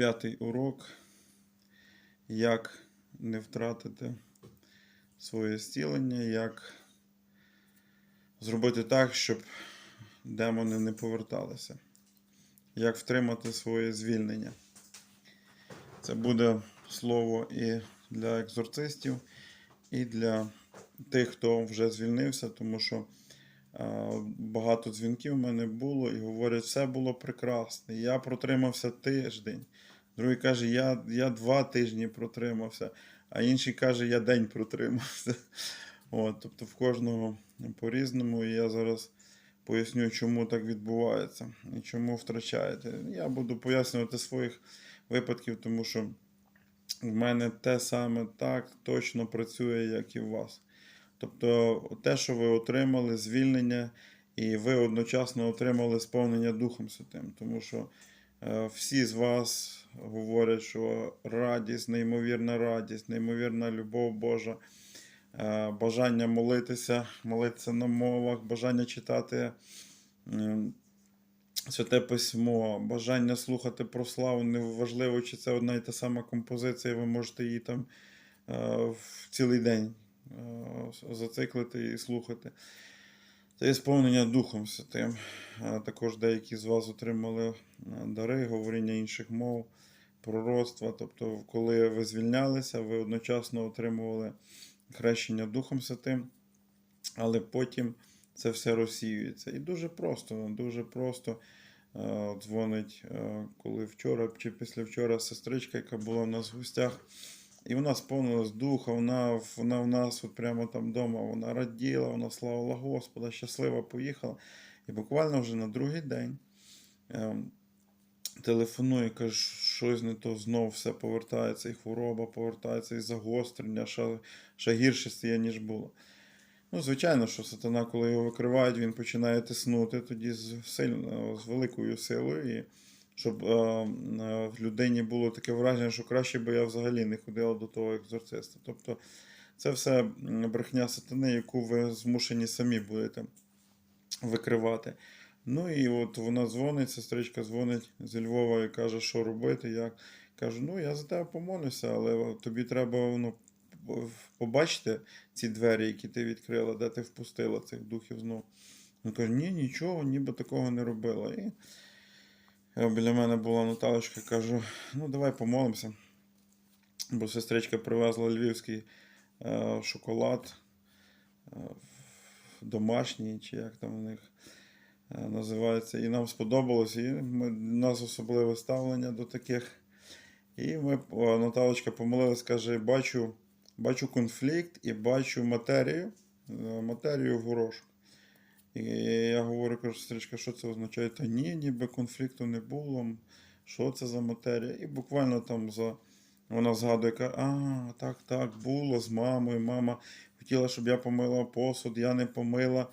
П'ятий урок. Як не втратити своє зцілення, як зробити так, щоб демони не поверталися. Як втримати своє звільнення. Це буде слово і для екзорцистів, і для тих, хто вже звільнився, тому що е, багато дзвінків в мене було і говорять, все було прекрасно. Я протримався тиждень. Другий каже, я, я два тижні протримався, а інший каже, я день протримався. От, тобто в кожного по-різному. І я зараз поясню, чому так відбувається і чому втрачаєте. Я буду пояснювати своїх випадків, тому що в мене те саме так точно працює, як і у вас. Тобто, те, що ви отримали, звільнення, і ви одночасно отримали сповнення Духом Святим. Тому що е, всі з вас говорять, що радість, неймовірна радість, неймовірна любов Божа, е, бажання молитися, молитися на мовах, бажання читати. Святе письмо, бажання слухати про славу, неважливо, чи це одна і та сама композиція, ви можете її там е, в цілий день е, зациклити і слухати. Це є сповнення Духом Святим. Також деякі з вас отримали е, дари, говоріння інших мов, пророцтва. Тобто, коли ви звільнялися, ви одночасно отримували хрещення Духом Святим, але потім це все розсіюється. І дуже просто, дуже просто е, дзвонить, е, коли вчора чи післявчора сестричка, яка була в нас в гостях. І вона сповнилась духа, вона, вона в нас от прямо там вдома, вона раділа, вона славила Господа, щаслива поїхала. І буквально вже на другий день е, телефоную, каже, щось не то знов все повертається, і хвороба повертається, і загострення, ще, ще гірше стає, ніж було. Ну, звичайно, що сатана, коли його викривають, він починає тиснути тоді з, сильно, з великою силою. І щоб е, е, в людині було таке враження, що краще би я взагалі не ходила до того екзорциста. Тобто це все брехня сатани, яку ви змушені самі будете викривати. Ну і от вона дзвонить, сестричка дзвонить зі Львова і каже, що робити. Я кажу, ну я за тебе помолюся, але тобі треба ну, побачити ці двері, які ти відкрила, де ти впустила цих духів знов. Він каже, ні, нічого, ніби такого не робила. І біля мене була Наталочка, кажу, ну давай помолимося. Бо сестричка привезла львівський е, шоколад е, домашній, чи як там у них е, називається. І нам сподобалось, і ми, у нас особливе ставлення до таких. І ми, Наталочка помолилась, каже, бачу, бачу конфлікт і бачу матерію, е, матерію в горошку. І я говорю, кажу, сестричка, що це означає? Та ні, ніби конфлікту не було. Що це за матерія? І буквально там за. Вона згадує, каже, а, так, так, було з мамою. Мама хотіла, щоб я помила посуд, я не помила.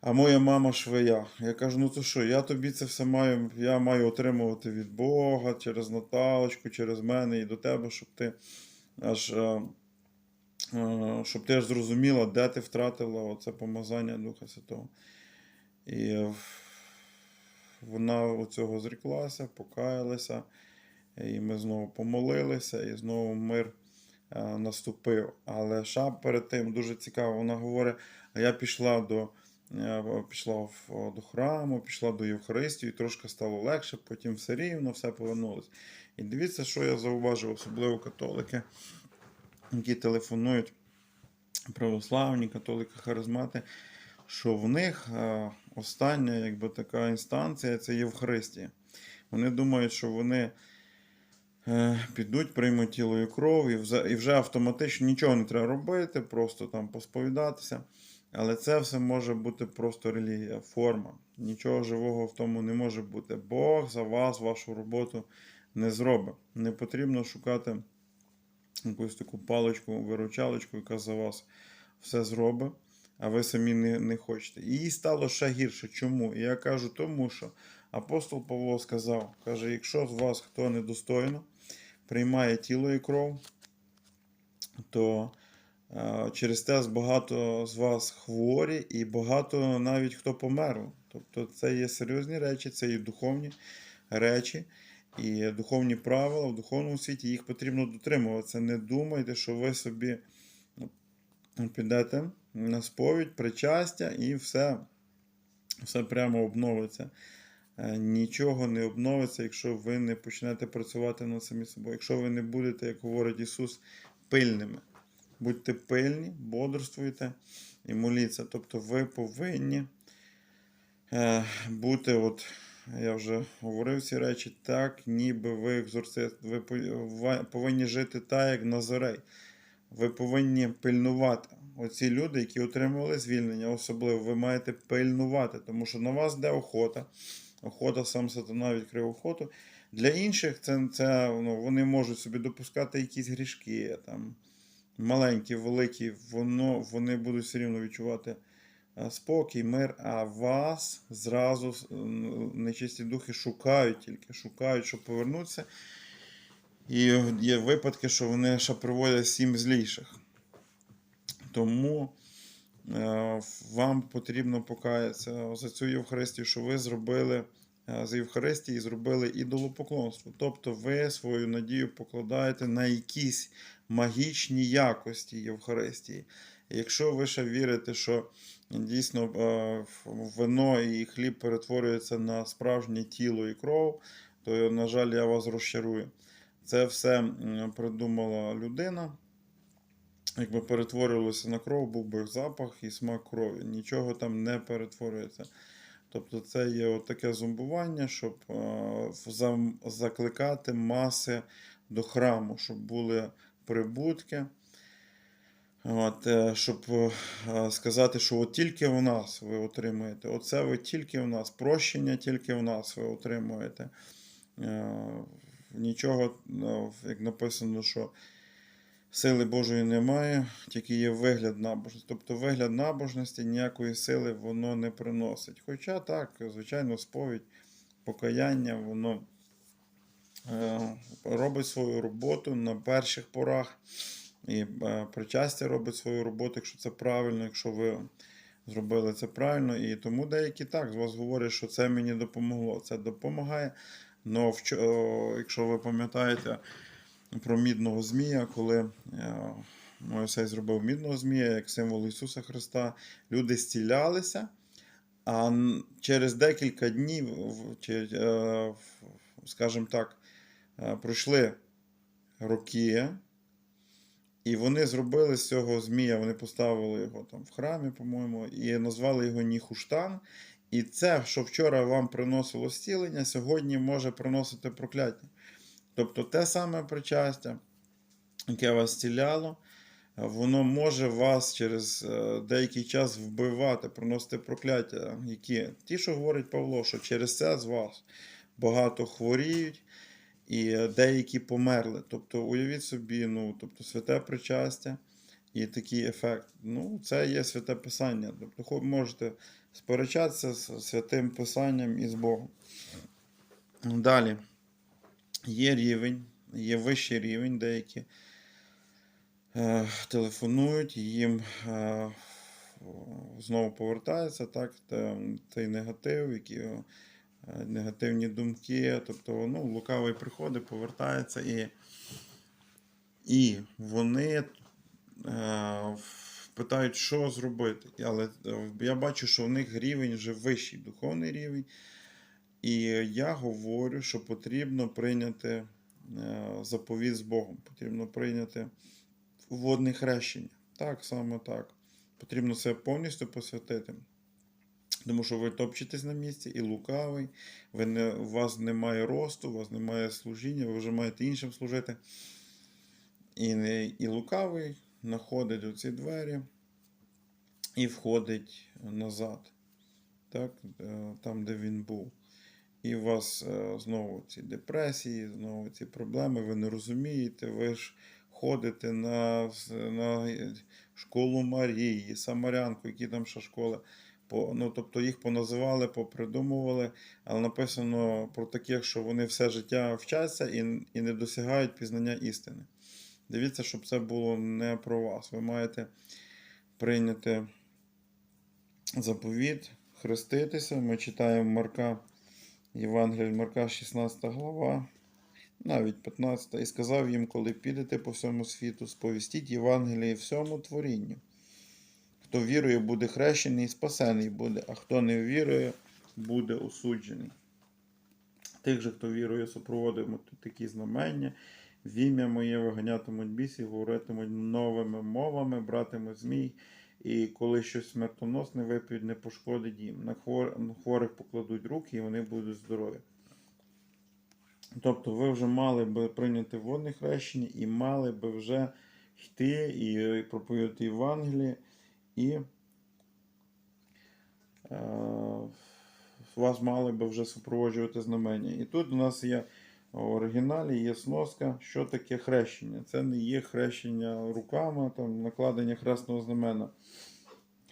А моя мама швея. Я кажу, ну то що, я тобі це все маю, я маю отримувати від Бога через Наталочку, через мене і до тебе, щоб ти аж. Е, Щоб ти аж зрозуміла, де ти втратила оце помазання Духа Святого. І вона у цього зріклася, покаялася, і ми знову помолилися, і знову мир е, наступив. Але ще перед тим дуже цікаво, вона говорить: а я пішла до, е, пішла до храму, пішла до Євхаристії, трошки стало легше, потім все рівно, все повернулося. І дивіться, що я зауважив, особливо католики, які телефонують православні, католики, харизмати, що в них е, остання якби, така інстанція це Євхаристія. Вони думають, що вони е, підуть, приймуть тіло і кров, і вже автоматично нічого не треба робити, просто там посповідатися. Але це все може бути просто релігія, форма. Нічого живого в тому не може бути. Бог за вас, вашу роботу не зробить. Не потрібно шукати якусь таку паличку, виручалочку, яка за вас все зробить, а ви самі не, не хочете. І їй стало ще гірше. Чому? І я кажу, тому що апостол Павло сказав: каже, якщо з вас хто недостойно приймає тіло і кров, то е, через те багато з вас хворі і багато навіть хто помер. Тобто це є серйозні речі, це є духовні речі. І духовні правила в духовному світі їх потрібно дотримуватися. Не думайте, що ви собі ну, підете на сповідь, причастя і все, все прямо обновиться. Е, Нічого не обновиться, якщо ви не почнете працювати над самі собою. Якщо ви не будете, як говорить Ісус, пильними. Будьте пильні, бодрствуйте і моліться. Тобто ви повинні е, бути, от, я вже говорив ці речі, так, ніби ви екзорцист. Ви повинні жити так, як Назарей. Ви повинні пильнувати. Оці люди, які отримували звільнення, особливо, ви маєте пильнувати, тому що на вас де охота. Охота, сам сатана відкрив охоту. Для інших це, це ну, вони можуть собі допускати якісь грішки, там, маленькі, великі, воно, вони будуть все рівно відчувати спокій, мир, а вас зразу е, нечисті духи шукають тільки, шукають, щоб повернутися. І є випадки, що вони ще приводять сім зліших. Тому е, вам потрібно покаятися за цю Євхаристію, що ви зробили е, з Євхаристії зробили ідолопоклонство. Тобто ви свою надію покладаєте на якісь магічні якості Євхаристії. Якщо ви ще вірите, що дійсно е, вино і хліб перетворюються на справжнє тіло і кров, то, на жаль, я вас розчарую. Це все придумала людина. Якби перетворювалося на кров, був би запах і смак крові. Нічого там не перетворюється. Тобто це є таке зомбування, щоб е, закликати маси до храму, щоб були прибутки. От, е, щоб е, сказати, що от тільки в нас ви отримуєте. Оце ви тільки в нас. Прощення тільки в нас ви отримуєте. Е, Нічого, як написано, що сили Божої немає, тільки є вигляд набожності. Тобто вигляд набожності ніякої сили воно не приносить. Хоча так, звичайно, сповідь, покаяння, воно робить свою роботу на перших порах. І е, причастя робить свою роботу, якщо це правильно, якщо ви зробили це правильно. І тому деякі так з вас говорять, що це мені допомогло. Це допомагає. Но якщо ви пам'ятаєте про мідного змія, коли е, Мойсей зробив мідного змія як символ Ісуса Христа, люди зцілялися, а через декілька днів, е, скажімо так, пройшли роки. І вони зробили з цього змія, вони поставили його там в храмі, по-моєму, і назвали його Ніхуштан. І це, що вчора вам приносило зцілення, сьогодні може приносити прокляття. Тобто те саме причастя, яке вас зціляло, воно може вас через е, деякий час вбивати, приносити прокляття, які ті, що говорить Павло, що через це з вас багато хворіють, і деякі померли. Тобто, уявіть собі, ну, тобто, святе причастя і такий ефект. Ну, це є святе Писання. Тобто, можете сперечатися з святим Писанням і з Богом. Далі. Є рівень, є вищий рівень, деякі е, телефонують, їм е, знову повертається так, той негатив, які е, негативні думки. Тобто, ну, лукавий приходить, повертається і, і вони е, питають, що зробити. Але е, я бачу, що у них рівень вже вищий, духовний рівень. І я говорю, що потрібно прийняти е, заповіт з Богом, потрібно прийняти водне хрещення. Так, саме так. Потрібно це повністю посвятити. Тому що ви топчетесь на місці і лукавий, ви не, у вас немає росту, у вас немає служіння, ви вже маєте іншим служити. І, і лукавий знаходить оці двері і входить назад, так, е, там, де він був. І у вас е, знову ці депресії, знову ці проблеми, ви не розумієте, ви ж ходите на, на школу Марії, Самарянку, які там ще школи. По, ну, тобто їх поназивали, попридумували, але написано про таких, що вони все життя вчаться і, і не досягають пізнання істини. Дивіться, щоб це було не про вас. Ви маєте прийняти заповіт, хреститися. Ми читаємо Марка, Євангелія від Марка, 16 глава, навіть 15. І сказав їм, коли підете по всьому світу, сповістіть Євангеліє всьому творінню. Хто вірує, буде хрещений, спасений буде, а хто не вірує, буде осуджений. Тих же, хто вірує, супроводитимуть такі знамення. В ім'я моє виганятимуть бісів, говоритимуть новими мовами, братимуть змій, і коли щось смертоносне вип'ють, не пошкодить їм. На хворих покладуть руки, і вони будуть здорові. Тобто ви вже мали би прийняти водне хрещення і мали би вже йти і проповідати Євангеліє, і е, вас мали би вже супроводжувати знамення. І тут у нас є в оригіналі є сноска, що таке хрещення. Це не є хрещення руками, там, накладення хресного знамена.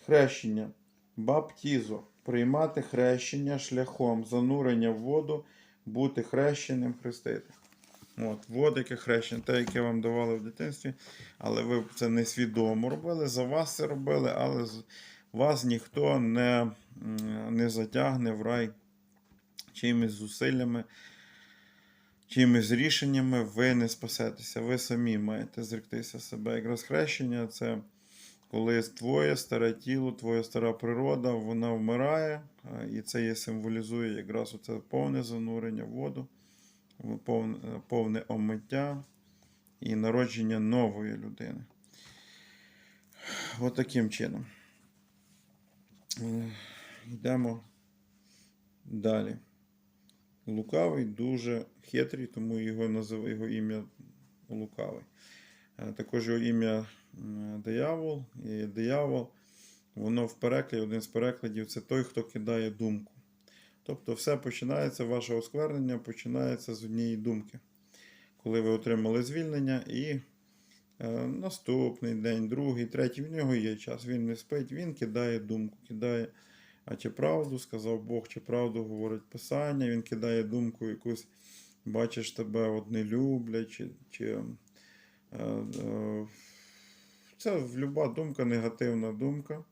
Хрещення. Баптізо. Приймати хрещення шляхом занурення в воду, бути хрещеним, хрестити. От, вот яке хрещення, те, яке вам давали в дитинстві, але ви це не свідомо робили, за вас це робили, але вас ніхто не, не затягне в рай чимось зусиллями, чимось рішеннями, ви не спасетеся. Ви самі маєте зректися себе. Якраз хрещення це коли твоє старе тіло, твоя стара природа, вона вмирає, і це є символізує якраз оце повне занурення в воду, повне, омиття і народження нової людини. От таким чином. Е, Йдемо далі. Лукавий дуже хитрий, тому його назив, його ім'я Лукавий. Е, Також його ім'я диявол. І диявол, воно в перекладі, один з перекладів це той, хто кидає думку. Тобто все починається, ваше осквернення починається з однієї думки. Коли ви отримали звільнення, і е, наступний день, другий, третій, в нього є час. Він не спить, він кидає думку, кидає. А чи правду сказав Бог, чи правду говорить Писання, він кидає думку якусь, бачиш, тебе от не люблять, чи, чи е, е, це люба думка, негативна думка.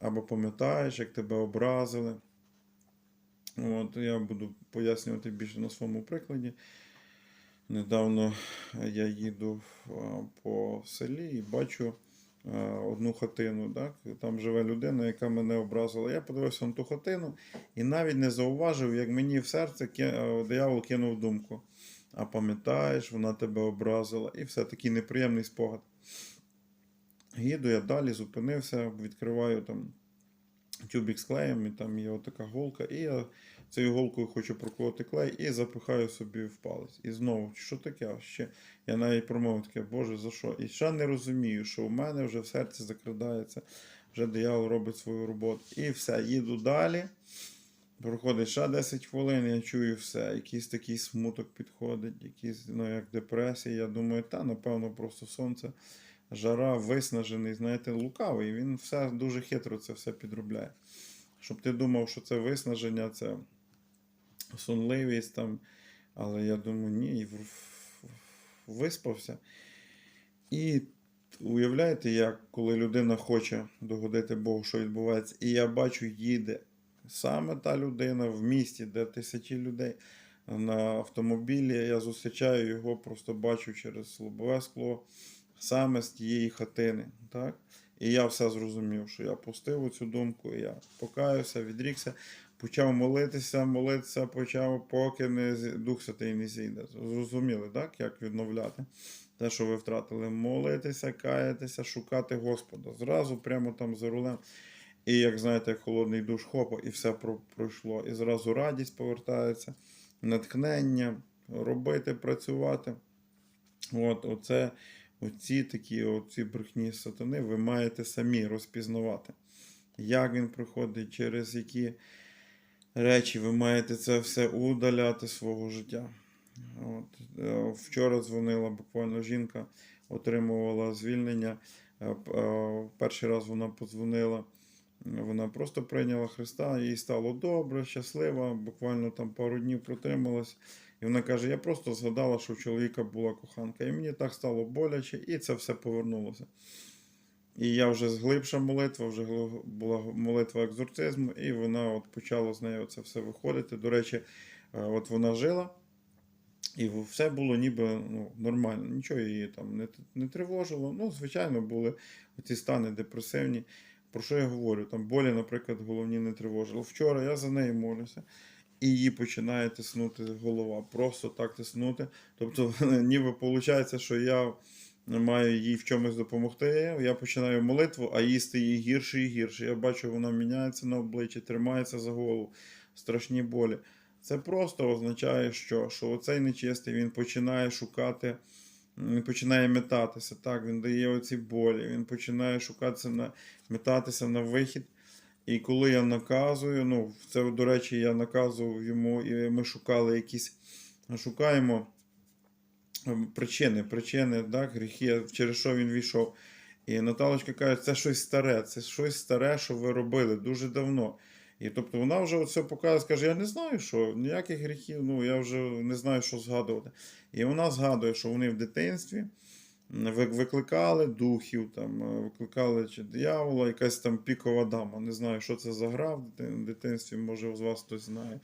Або пам'ятаєш, як тебе образили. От, я буду пояснювати більше на своєму прикладі. Недавно я їду по селі і бачу одну хатину. Так? Там живе людина, яка мене образила. Я подивився на ту хатину і навіть не зауважив, як мені в серце диявол кинув думку. А пам'ятаєш, вона тебе образила. І все такий неприємний спогад. Їду я далі, зупинився, відкриваю там тюбік з клеєм, і там є отака голка, і я цією голкою хочу проколоти клей і запихаю собі в палець. І знову, що таке? Ще я навіть промовив таке, Боже, за що? І ще не розумію, що у мене вже в серці закрадається, вже диявол робить свою роботу. І все, їду далі. Проходить ще 10 хвилин, я чую все. Якийсь такий смуток підходить, якийсь, ну, як депресія. Я думаю, та, напевно, просто сонце, жара, виснажений, знаєте, лукавий. Він все дуже хитро це все підробляє. Щоб ти думав, що це виснаження, це сонливість там. Але я думаю, ні, виспався. І уявляєте, як коли людина хоче догодити Богу, що відбувається, і я бачу, їде саме та людина в місті, де тисячі людей на автомобілі. Я зустрічаю його, просто бачу через лобове скло, саме з тієї хатини. Так? І я все зрозумів, що я пустив цю думку, я покаюся, відрікся, почав молитися, молитися почав, поки не Дух Святий не зійде. Зрозуміли, так? як відновляти те, що ви втратили. Молитися, каятися, шукати Господа. Зразу прямо там за рулем. І як знаєте, холодний душ хопа, і все пройшло. І зразу радість повертається, натхнення, робити, працювати. От, оце, оці такі оці брехні сатани ви маєте самі розпізнавати. Як він приходить, через які речі ви маєте це все удаляти свого життя. От, е, вчора дзвонила буквально жінка, отримувала звільнення. Е, е, Перший раз вона подзвонила. Вона просто прийняла Христа, їй стало добре, щаслива, буквально там пару днів протрималась. І вона каже: я просто згадала, що у чоловіка була коханка. І мені так стало боляче, і це все повернулося. І я вже зглибша молитва, вже була молитва екзорцизму, і вона от почала з нею це все виходити. До речі, е, от вона жила І все було ніби ну, нормально, нічого її там не, не тривожило. Ну, звичайно, були ці стани депресивні. Про що я говорю? Там болі, наприклад, головні не тривожило. Вчора я за неї молюся, і її починає тиснути голова. Просто так тиснути. Тобто, ніби виходить, що я маю їй в чомусь допомогти. Я починаю молитву, а їсти їй гірше і гірше. Я бачу, вона міняється на обличчі, тримається за голову, страшні болі. Це просто означає, що, що оцей нечистий він починає шукати, він починає метатися. Так, він дає оці болі, він починає шукатися на метатися на вихід. І коли я наказую, ну, це, до речі, я наказував йому, і ми шукали якісь, шукаємо ем, причини, причини, так, гріхи, через що він війшов. І Наталочка каже, це щось старе, це щось старе, що ви робили дуже давно. І тобто вона вже все показує, скаже, я не знаю, що ніяких гріхів, ну я вже не знаю, що згадувати. І вона згадує, що вони в дитинстві викликали духів, там, е, викликали чи диявола, якась там пікова дама. Не знаю, що це за гра в дитинстві, може з вас хтось знає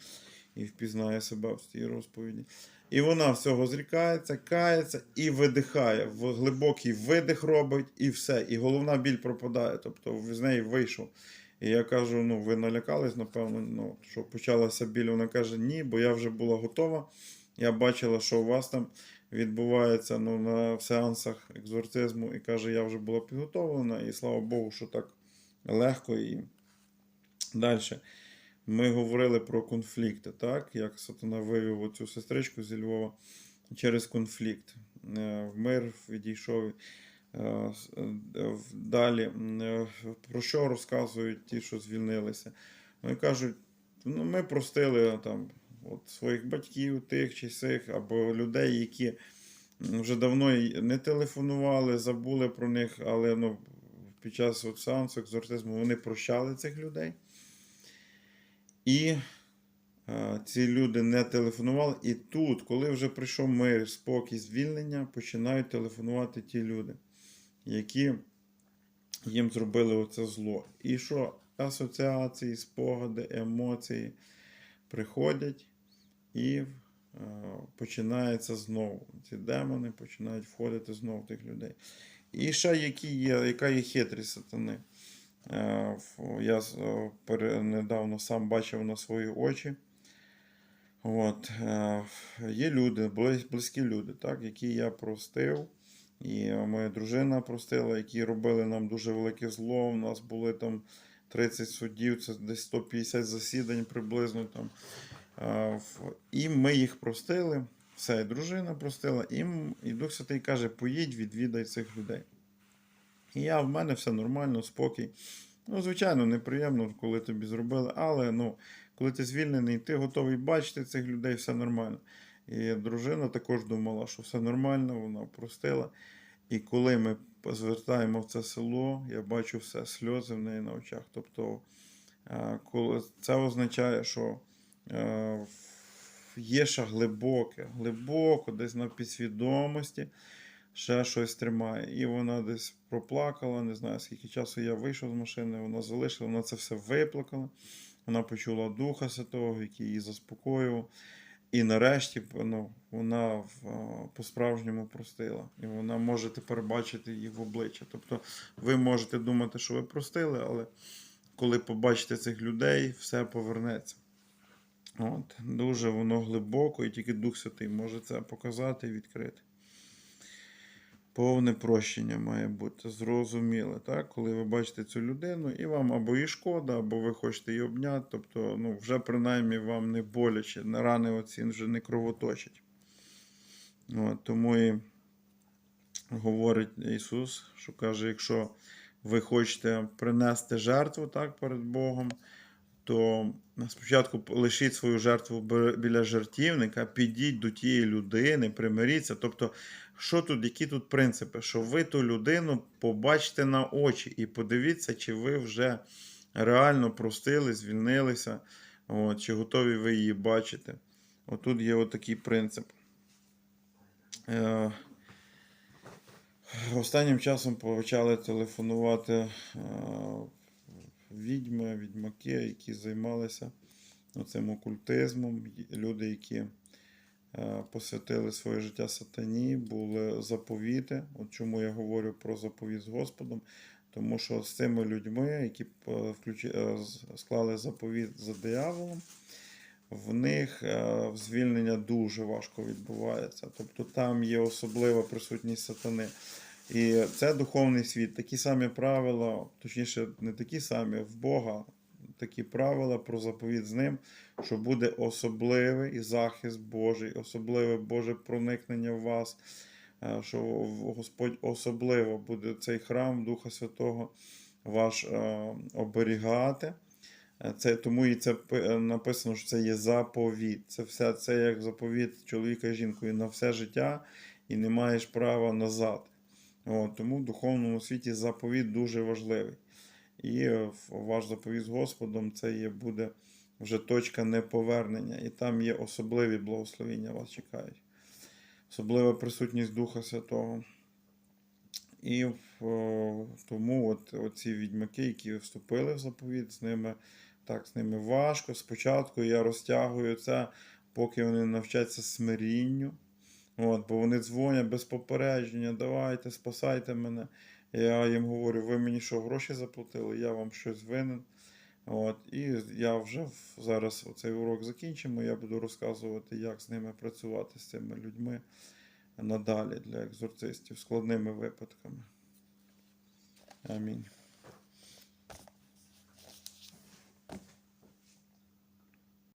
і впізнає себе в цій розповіді. І вона всього зрікається, кається і видихає. В глибокий видих робить, і все. І головна біль пропадає. Тобто з неї вийшов. І я кажу: ну, ви налякались, напевно, ну, що почалася біль. Вона каже, ні, бо я вже була готова. Я бачила, що у вас там відбувається ну, на сеансах екзорцизму, і каже, я вже була підготовлена, і слава Богу, що так легко. І далі. Ми говорили про конфлікти, так? Як сатана вивів оцю сестричку зі Львова через конфлікт. Е, В мир відійшов. Е, е, Далі, про що розказують ті, що звільнилися? Вони кажуть, ну, ми простили там, от, своїх батьків, тих чи сих, або людей, які вже давно не телефонували, забули про них, але ну, під час сеансу екзорцизму вони прощали цих людей. І е, ці люди не телефонували. І тут, коли вже прийшов мир, спокій, звільнення, починають телефонувати ті люди, які їм зробили оце зло. І що асоціації, спогади, емоції приходять і е, починається знову. Ці демони починають входити знову тих людей. І ще які є, яка є хитрість сатани. Е, Я е, недавно сам бачив на свої очі. От, є люди, близь- близькі люди, так, які я простив, і моя дружина простила, які робили нам дуже велике зло. У нас були там 30 суддів, це десь 150 засідань приблизно там. Е, І ми їх простили. Все, і дружина простила, і, і Дух Святий каже: поїдь, відвідай цих людей. І я в мене все нормально, спокій. Ну, звичайно, неприємно, коли тобі зробили, але ну, коли ти звільнений, ти готовий бачити цих людей, все нормально. І дружина також думала, що все нормально, вона простила. І коли ми звертаємо в це село, я бачу все, сльози в неї на очах. Тобто, е, це означає, що є ще глибоке, глибоко, десь на підсвідомості ще щось тримає. І вона десь проплакала, не знаю, скільки часу я вийшов з машини, вона залишила, вона це все виплакала. Вона почула Духа Святого, який її заспокоював. І нарешті ну, вона по-справжньому простила. І вона може тепер бачити їх в обличчя. Тобто ви можете думати, що ви простили, але коли побачите цих людей, все повернеться. От, дуже воно глибоко, і тільки Дух Святий може це показати і відкрити. Повне прощення має бути зрозуміле, так? коли ви бачите цю людину, і вам або їй шкода, або ви хочете її обняти, тобто ну, вже принаймні вам не боляче, на рани оці вже не кровоточать. От, тому і говорить Ісус, що каже, якщо ви хочете принести жертву так, перед Богом, то спочатку лишіть свою жертву біля жертівника, підіть до тієї людини, примиріться. Тобто, що тут, які тут принципи? Що ви ту людину побачите на очі і подивіться, чи ви вже реально простили, звільнилися, от, чи готові ви її бачити. Отут є отакий принцип. Е, Останнім часом почали телефонувати е, відьми, відьмаки, які займалися цим окультизмом. Люди, які е, посвятили своє життя сатані, були заповіти. От чому я говорю про заповіт з Господом. Тому що з цими людьми, які е, е, склали заповіт за дияволом, в них звільнення дуже важко відбувається. Тобто там є особлива присутність сатани. І це духовний світ. Такі самі правила, точніше, не такі самі, в Бога такі правила про заповіт з ним, що буде особливий захист Божий, особливе Боже проникнення в вас, е, що Господь особливо буде цей храм Духа Святого ваш е, оберігати. Е, Це, тому і це написано, що це є заповіт. Це все це як заповіт чоловіка і жінкою на все життя, і не маєш права назад. От, тому в духовному світі заповіт дуже важливий. І е, ваш заповіт з Господом це є, буде вже точка неповернення. І там є особливі благословіння вас чекають. Особлива присутність Духа Святого. І о, тому от, оці відьмаки, які вступили в заповіт, з ними так, з ними важко. Спочатку я розтягую це, поки вони навчаться смирінню. От, бо вони дзвонять без попередження, давайте, спасайте мене. Я їм говорю, ви мені що, гроші заплатили, я вам щось винен. От, і я вже зараз цей урок закінчимо. Я буду розказувати, як з ними працювати з цими людьми надалі для екзорцистів складними випадками. Амінь.